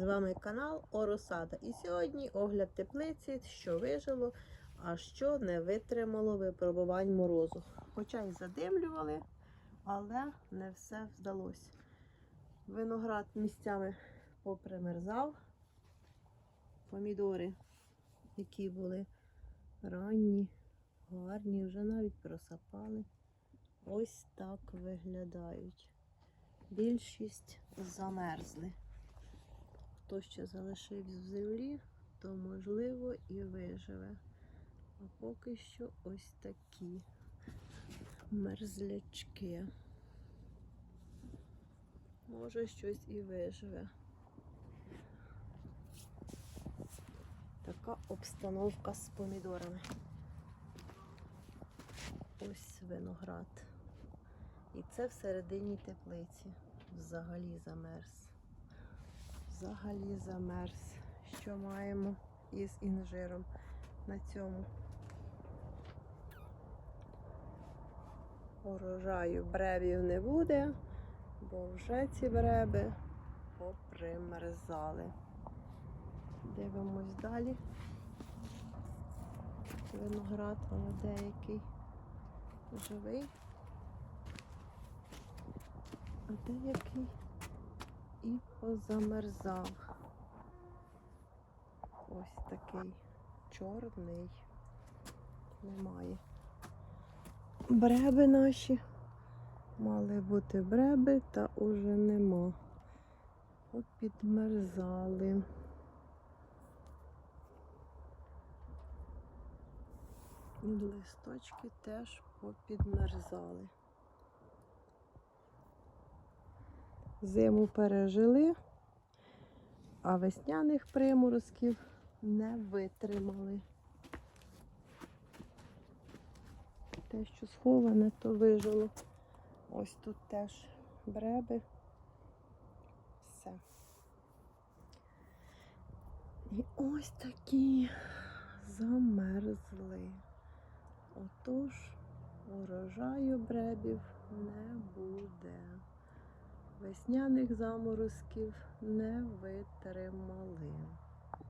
З вами канал Оросада. І сьогодні огляд теплиці, що вижило, а що не витримало випробувань морозу. Хоча й задимлювали, але не все вдалося. Виноград місцями попримерзав. Помідори, які були ранні, гарні, вже навіть просапали. Ось так виглядають. Більшість замерзли. Хто ще залишився в землі, то можливо і виживе. А поки що ось такі мерзлячки. Може щось і виживе. Така обстановка з помідорами. Ось виноград. І це всередині теплиці. Взагалі замерз. Взагалі замерз. Що маємо із інжиром на цьому урожаю бребів не буде, бо вже ці бреби попримерзали. Дивимось далі. Виноград, але деякий живий, а деякий і позамерзав. Ось такий чорний. Немає. Бреби наші. Мали бути бреби, та уже нема. Попідмерзали. Листочки теж попідмерзали. Зиму пережили, а весняних приморозків не витримали. Те, що сховане, то вижило. Ось тут теж бреби. Все. І ось такі замерзли. Отож, урожаю бребів не буде. Весняних заморозків не витримали.